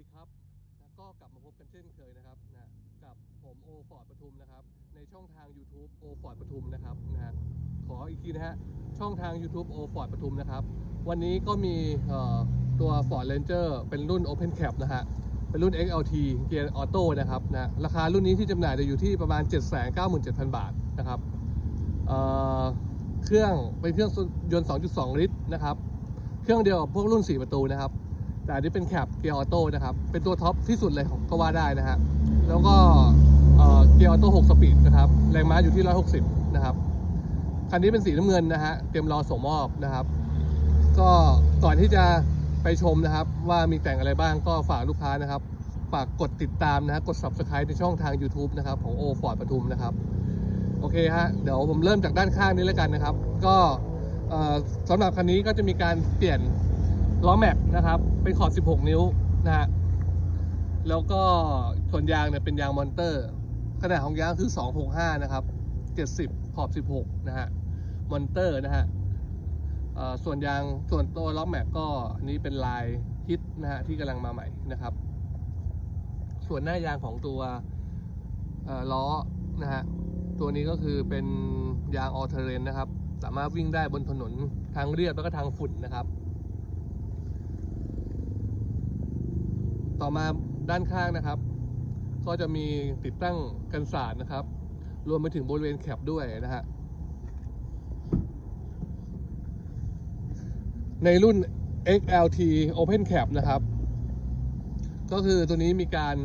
ดีครับนะก็กลับมาพบกันเช่นเคยนะครับนะกับผมโอฟอร์ดปทุมนะครับ ในช่องทาง YouTube โอฟอร์ดปทุมนะครับนะฮะขออีกทีนะฮะช่องทาง YouTube โอฟอร์ดปทุมนะครับ วันนี้ก็มีเอ่อตัว Ford Ranger เป็นรุ่น Open Cap นะฮะเป็นรุ่น XLT เกียร์ออโต้นะครับนะราคารุ่นนี้ที่จำหน่ายจะอยู่ที่ประมาณ 797,000 บาทนะครับเเครื่องเป็นเครื่องยนต์ 2.2 ลิตรนะครับ เครื่องเดียวกับพวกรุ่น 4 ประตูนะครับ แต่อันนี้เป็นแคปเกียร์ออโต้นะครับ เป็นตัวท็อปที่สุดเลยของก็ว่าได้นะฮะแล้วก็เกียร์ออโต้6สปีดนะครับ แรงม้าอยู่ที่ 160 นะครับ คันนี้เป็นสีน้ำเงินนะฮะ เตรียมรอส่งมอบนะครับ ก็ก่อนที่จะไปชมนะครับ ว่ามีแต่งอะไรบ้างก็ฝากลูกค้านะครับ ฝากกดติดตามนะฮะ กด subscribe ในช่องทาง YouTube นะครับ ของโอฟอร์ดปทุมนะครับ โอเคฮะ เดี๋ยวผมเริ่มจากด้านข้างนี้แล้วกันนะครับ ก็สำหรับคันนี้ก็จะมีการเปลี่ยน ล้อแม็กนะครับ เป็นขอบ 16 นิ้วนะฮะ แล้วก็ส่วนยางเนี่ยเป็นยางมอนเตอร์ ขนาดของยางคือ 265 นะครับ 70 ขอบ 16 นะฮะ มอนเตอร์นะฮะเอ่อส่วนยางส่วนตัวล้อแม็กก็อันนี้เป็นลายฮิตนะฮะที่กำลังมาใหม่นะครับ ส่วนหน้ายางของตัวเอ่อล้อนะฮะตัวนี้ก็คือเป็นยางออเทเรนนะครับ สามารถวิ่งได้บนถนนทางเรียบแล้วก็ทางฝุ่นนะครับ ต่อมาด้านข้างนะครับ ก็จะมีติดตั้งกันสาดนะครับ รวมไปถึงบริเวณแคปด้วยนะฮะในรุ่น XLT Open Cap นะครับ ก็คือตัวนี้มีการ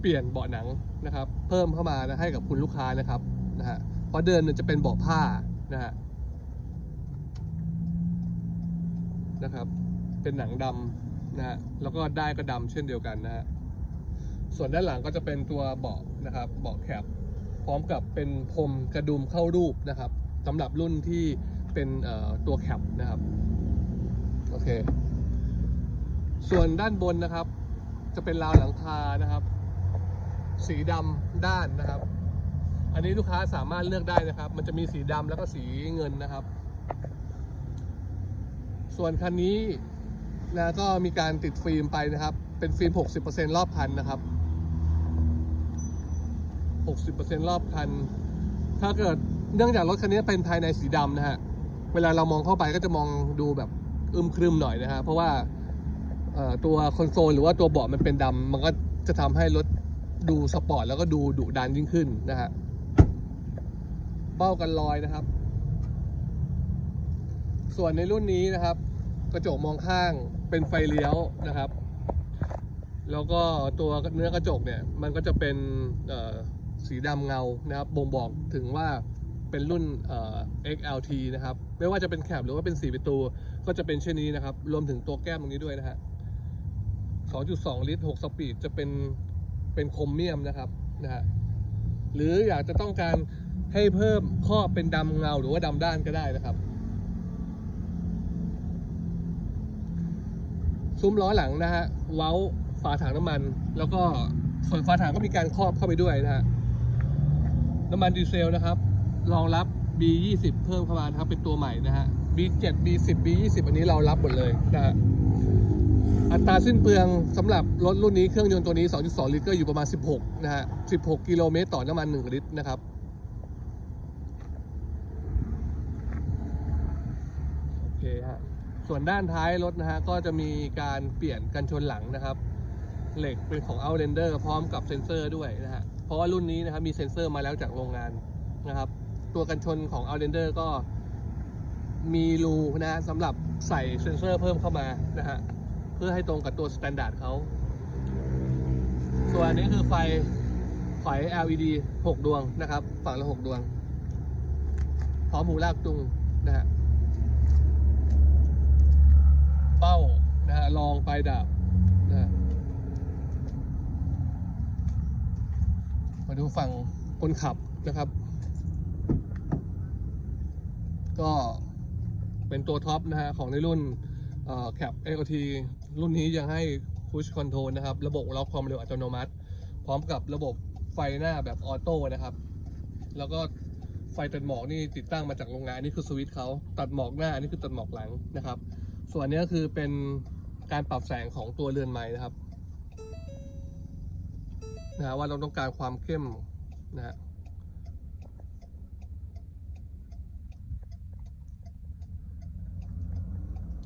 เปลี่ยนเบาะหนังนะครับ เพิ่มเข้ามานะให้กับคุณลูกค้านะครับนะฮะเพราะเดิมเนี่ยจะเป็นเบาะผ้านะฮะนะครับ เป็นหนังดำ นะฮะแล้วก็ได้ก็ดำเช่นเดียวกันนะฮะส่วนด้านหลังก็จะเป็นตัวเบาะนะครับเบาะแคปพร้อมกับเป็นพรมกระดุมเข้ารูปนะครับสำหรับรุ่นที่เป็นตัวแคปนะครับโอเค ส่วนด้านบนนะครับ จะเป็นราวหลังคานะครับ สีดำด้านนะครับ อันนี้ลูกค้าสามารถเลือกได้นะครับ มันจะมีสีดำแล้วก็สีเงินนะครับ ส่วนคันนี้ นะก็มีการติดฟิล์มไปนะครับ เป็นฟิล์ม 60%รอบคันนะครับ 60%รอบคัน ถ้าเกิดเนื่องจากรถคันนี้เป็นภายในสีดำนะฮะ เวลาเรามองเข้าไปก็จะมองดูแบบอึมครึมหน่อยนะฮะ เพราะว่าตัวคอนโซลหรือว่าตัวเบาะมันเป็นดำมันก็จะทำให้รถดูสปอร์ตแล้วก็ดูดุดันยิ่งขึ้นนะฮะ เบ้ากันลอยนะครับ ส่วนในรุ่นนี้นะครับ กระจกมองข้าง เป็นไฟเลี้ยวนะครับ แล้วก็ตัวเนื้อกระจกเนี่ยมันก็จะเป็นสีดำเงานะครับบ่งบอกถึงว่าเป็นรุ่น XLT นะครับ ไม่ว่าจะเป็นแคปหรือว่าเป็นสีประตู ก็จะเป็นเช่นนี้นะครับ รวมถึงตัวแก้มตรงนี้ด้วยนะฮะ 2.2 ลิตร 6 สปีด จะเป็นเป็นโครเมียมนะครับนะฮะ หรืออยากจะต้องการให้เพิ่มครอบเป็นดำเงาหรือว่าดำด้านก็ได้นะครับ ซุ้มล้อหลังนะฮะเว้าฝาถังน้ำมัน แล้วก็ส่วนฝาถังก็มีการครอบเข้าไปด้วยนะฮะน้ำมันดีเซลนะครับรองรับ B20 เพิ่มเข้ามานะครับเป็นตัวใหม่นะฮะ B7 B10 B20 อันนี้เรารับหมดเลยนะฮะอัตราสิ้นเปลืองสำหรับรถรุ่นนี้เครื่องยนต์ตัวนี้ 2.2 ลิตรก็อยู่ประมาณ 16 นะฮะ 16 กิโลเมตรต่อน้ำมัน 1 ลิตรนะครับ โอเคฮะ ส่วนด้านท้ายรถนะฮะก็จะมีการเปลี่ยนกันชนหลังนะครับ เหล็กเป็นของ Outlander พร้อมกับเซ็นเซอร์ด้วยนะฮะเพราะว่ารุ่นนี้นะครับมีเซ็นเซอร์มาแล้วจากโรงงานนะครับ ตัวกันชนของ Outlander ก็มีรูนะฮะสำหรับใส่เซ็นเซอร์เพิ่มเข้ามานะฮะเพื่อให้ตรงกับตัวสแตนดาร์ดเขาส่วนอันนี้คือไฟไฟ LED 6 ดวงนะครับ ฝั่งละ 6 ดวงพร้อมหูลากจุงนะฮะ เป้านะฮะรองปลายดาบนะมาดูฝั่งคนขับนะครับ ก็เป็นตัวท็อปนะฮะของในรุ่นแคป XLT รุ่นนี้ยังให้ Push Control นะครับ ระบบล็อกความเร็วอัตโนมัติ พร้อมกับระบบไฟหน้าแบบออโต้นะครับ แล้วก็ไฟตัดหมอกนี่ติดตั้งมาจากโรงงานนี่คือสวิตช์เขาตัดหมอกหน้านี่คือตัดหมอกหลังนะครับ ส่วนนี้ก็คือเป็นการปรับแสงของตัวเรือนไม้นะครับนะฮะว่าเราต้องการความเข้มนะฮะ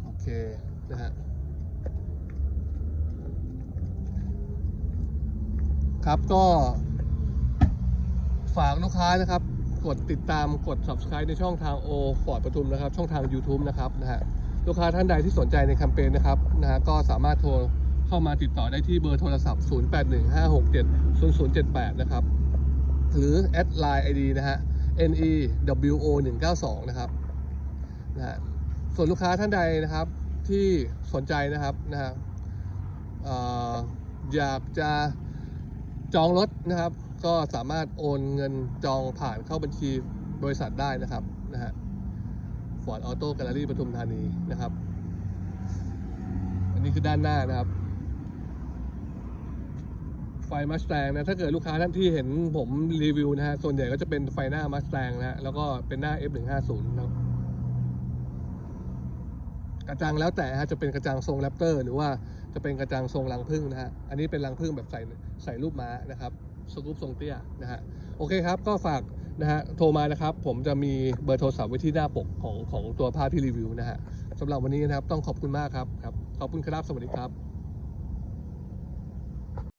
โอเคนะฮะครับก็ฝากลูกค้านะครับ กดติดตามกด subscribe ในช่องทาง O Ford ปทุมนะครับ ช่องทาง YouTube นะครับนะฮะ ลูกค้าท่านใดที่สนใจในแคมเปญนะครับนะฮะก็สามารถโทรเข้ามาติดต่อได้ที่เบอร์โทรศัพท์ 0815670078 นะครับ หรือแอดไลน์ ID นะฮะ NEWO 192นะครับนะฮะส่วนลูกค้าท่านใดนะครับที่สนใจนะครับนะฮะอยากจะจองรถนะครับ ก็สามารถโอนเงินจองผ่านเข้าบัญชีบริษัทได้นะครับนะฮะ Ford Auto Gallery ปทุมธานีนะครับ อันนี้คือด้านหน้านะครับ ไฟมัสแตงนะถ้าเกิดลูกค้าท่านที่เห็นผมรีวิวนะฮะ ส่วนใหญ่ก็จะเป็นไฟหน้ามัสแตงนะฮะ แล้วก็เป็นหน้า F150 นะครับกระจังแล้วแต่ฮะจะเป็นกระจังทรงแรปเตอร์หรือว่าจะเป็นกระจังทรงรังผึ้งนะฮะ อันนี้เป็นรังผึ้งแบบใส่ใส่รูปม้านะครับ สกูปทรงเตี้ยนะฮะ โอเคครับ ก็ฝาก นะฮะโทรมานะครับ ผมจะมีเบอร์โทรศัพท์ไว้ที่หน้าปกของของตัวภาพที่รีวิวนะฮะสำหรับวันนี้นะครับต้องขอบคุณมากครับครับขอบคุณครับสวัสดีครับ